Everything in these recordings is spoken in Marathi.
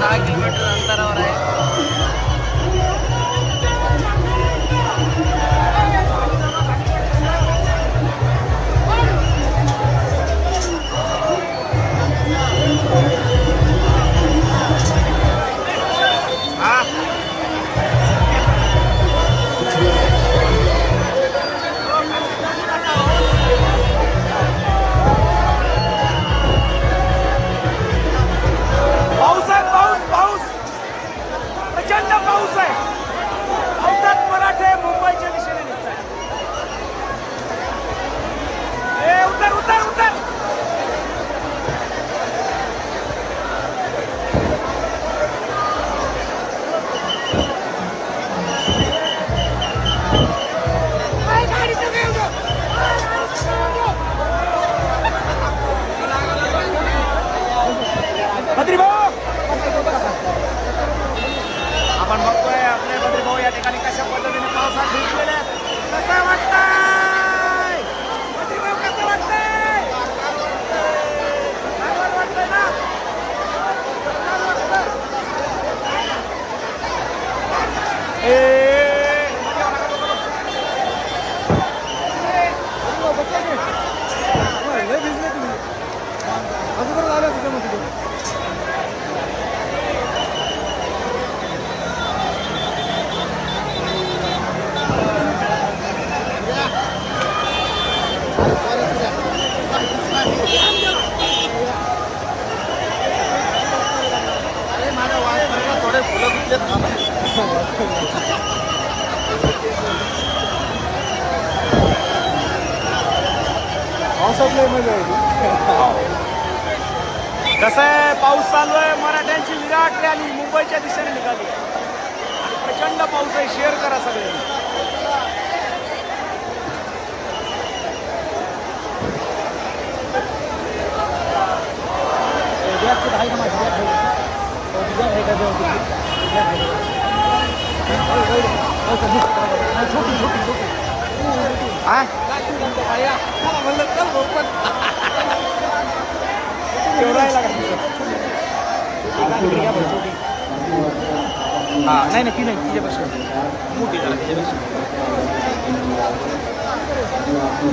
दहा किलोमीटर अंतरावर आहे Please कसं आहे पाऊस चालू आहे मराठ्यांची विराट रॅली मुंबईच्या दिशेने निघाली. आणि प्रचंड पाऊस आहे शेअर करा सगळे हा? केवढा नाही नाही ती नाही तिच्यापेक्षा मोठी झाला तिच्यापेक्षा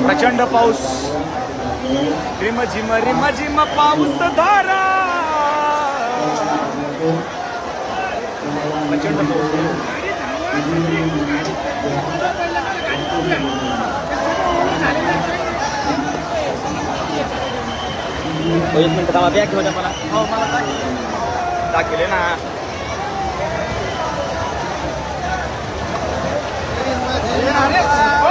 प्रचंड पाऊस. रिम झिम रिम झिम पाऊस धारा. Ôi, mình tao mà biết thôi cho con ạ. Không, mà tao. Tao kiểu đến là Hãy subscribe cho kênh Ghiền Mì Gõ Để không bỏ lỡ những video hấp dẫn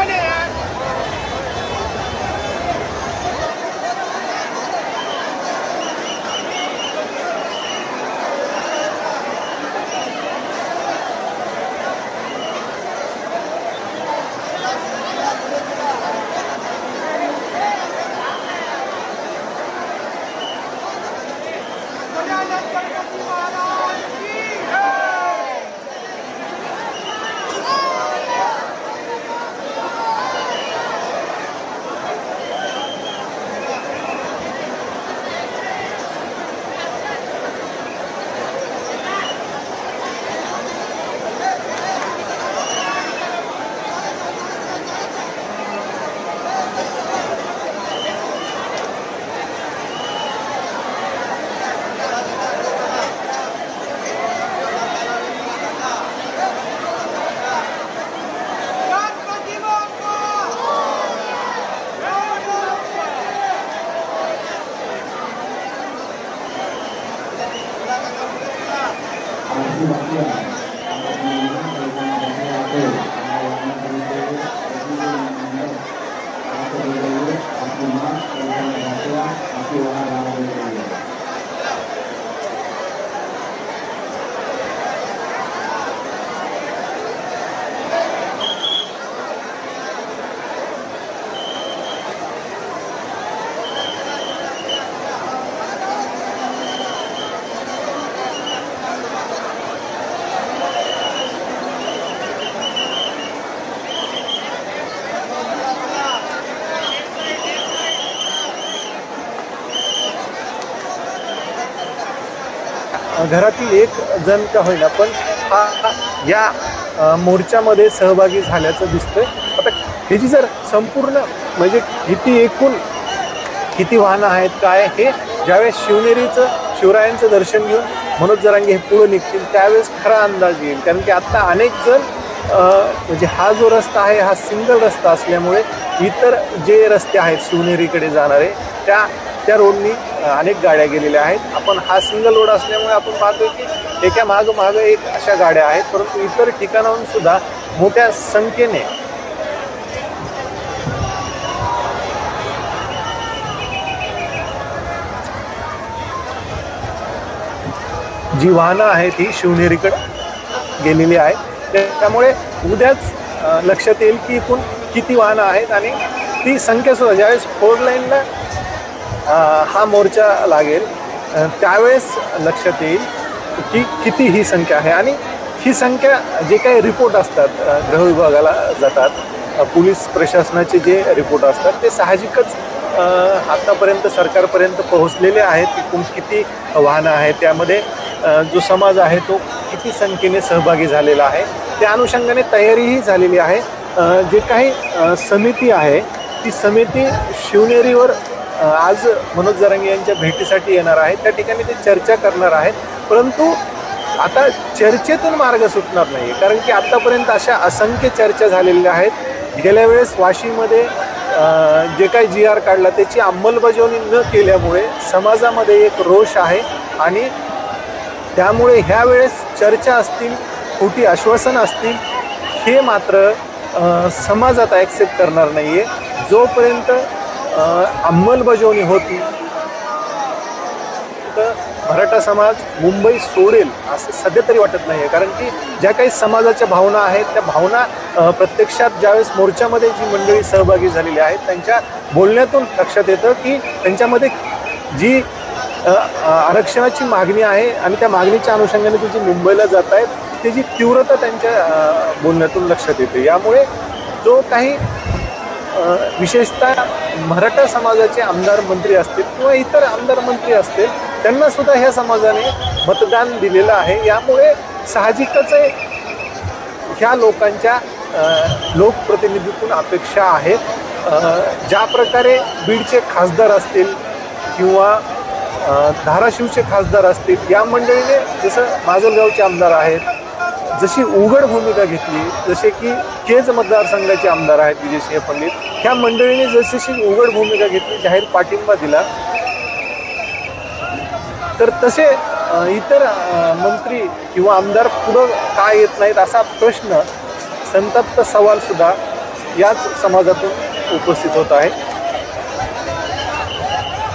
घरातील एक जण का होईना पण हा या मोर्चामध्ये सहभागी झाल्याचं दिसतंय. आता ह्याची जर संपूर्ण म्हणजे किती एकूण किती वाहनं आहेत काय हे ज्यावेळेस शिवनेरीचं शिवरायांचं दर्शन घेऊन मनोज जरांगे हे पुढे निघतील त्यावेळेस खरा अंदाज येईल. कारण की आत्ता अनेक जण म्हणजे हा जो रस्ता आहे हा सिंगल रस्ता असल्यामुळे इतर जे रस्ते आहेत शिवनेरीकडे जाणारे त्या त्या रोडनी अनेक गाड्या गेलेल्या आहेत. आपण हा सिंगल रोड असल्यामुळे आपण पाहतोय की एका माग माग एक अशा गाड्या आहेत परंतु इतर ठिकाणाहून सुद्धा मोठ्या संख्येने जी वाहनं आहेत ही शिवनेरीकडे गेलेली आहेत. त्यामुळे उद्याच लक्षात येईल की एकूण किती वाहनं आहेत आणि ती संख्या सुद्धा ज्यावेळेस फोर लाईनला हा मोर्चा लागेल. त्यावेळेस लक्षात येईल की किती ही संख्या आहे. आणि ही संख्या जे काही रिपोर्ट असतात अ, गृह विभागाला जातात पोलीस प्रशासनाचे जे रिपोर्ट असतात ते साहजिकच आत्तापर्यंत आतापर्यंत सरकारपर्यंत पोहोचलेले आहेत एकूण किती वाहनं आहेत. त्यामध्ये जो समाज आहे तो किती संख्येने सहभागी झालेला आहे. त्या अनुषंगाने तयारीही झालेली आहे. जे काही समिती आहे ती समिती शिवनेरीवर आज मनोज जरांगे यांच्या भेटीसाठी येणार आहेत. त्या ठिकाणी ते चर्चा करणार आहेत. परंतु आता चर्चेतून मार्ग सुटणार नाही कारण की आत्तापर्यंत अशा असंख्य चर्चा झालेल्या आहेत. गेल्या वेळेस वाशीमध्ये जे काही जी आर काढला त्याची अंमलबजावणी न केल्यामुळे समाजामध्ये एक रोष आहे आणि त्यामुळे ह्या वेळेस चर्चा असतील खोटी आश्वासनं असतील हे मात्र समाजात ॲक्सेप्ट करणार नाही आहे जोपर्यंत अंमलबजावणी होती. तर मराठा समाज मुंबई सोडेल असं सध्या तरी वाटत नाही आहे कारण की ज्या काही समाजाच्या भावना आहेत त्या भावना प्रत्यक्षात ज्यावेळेस मोर्चामध्ये जी मंडळी सहभागी झालेली आहेत त्यांच्या बोलण्यातून लक्षात येतं की त्यांच्यामध्ये जी आरक्षणाची मागणी आहे आणि त्या मागणीच्या अनुषंगाने ती जी मुंबईला जात आहेत त्याची तीव्रता त्यांच्या बोलण्यातून लक्षात येते. यामुळे जो काही विशेषतः मराठा समाजाचे आमदार मंत्री असतील किंवा इतर आमदार मंत्री असतील त्यांना सुद्धा ह्या समाजाने मतदान दिलेलं आहे. यामुळे साहजिकच ह्या लोकांच्या लोकप्रतिनिधीतून अपेक्षा आहेत. ज्या प्रकारे बीडचे खासदार असतील किंवा धाराशिवचे खासदार असतील या मंडळीने जसं माजलगावचे आमदार आहेत जशी उघड भूमिका घेतली जसे की केज मतदारसंघाचे आमदार आहेत विजयसिंह पंडित ह्या मंडळीने जशीशी उघड भूमिका घेतली जाहीर पाठिंबा दिला. तर तसे इतर मंत्री किंवा आमदार पुढं का येत नाहीत असा प्रश्न संतप्त सवाल सुद्धा याच समाजातून उपस्थित होत आहे.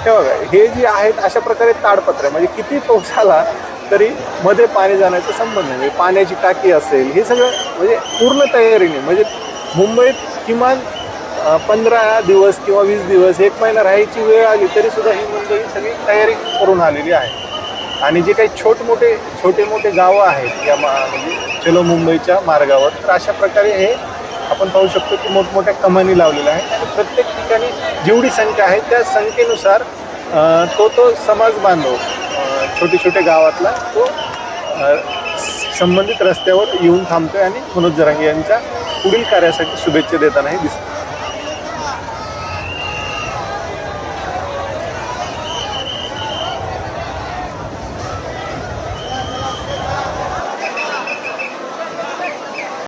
हे बघा हे जे आहेत अशा प्रकारे ताडपत्र म्हणजे किती पाऊस आला तरी मध्ये पाणी जाण्याचा संबंध नाही. म्हणजे पाण्याची टाकी असेल हे सगळं म्हणजे पूर्ण तयारीने. म्हणजे मुंबईत किमान पंधरा दिवस किंवा वीस दिवस एक महिना राहायची वेळ आली तरी सुद्धा ही मंडळी सगळी तयारी करून आलेली आहे. आणि जे काही छोट मोठे छोटे मोठे गावं आहेत या मा म्हणजे चलो मुंबईच्या मार्गावर तर अशा प्रकारे हे आपण पाहू शकतो की मोठमोठ्या कमानी लावलेल्या आहेत. आणि प्रत्येक ठिकाणी जेवढी संख्या आहे त्या संख्येनुसार तो तो समाज बांधव छोटे छोटे गावातला तो संबंधित रस्त्यावर येऊन थांबतोय आणि मनोज जरांगे यांच्या पुढील कार्यासाठी शुभेच्छा देतानाही दिसतो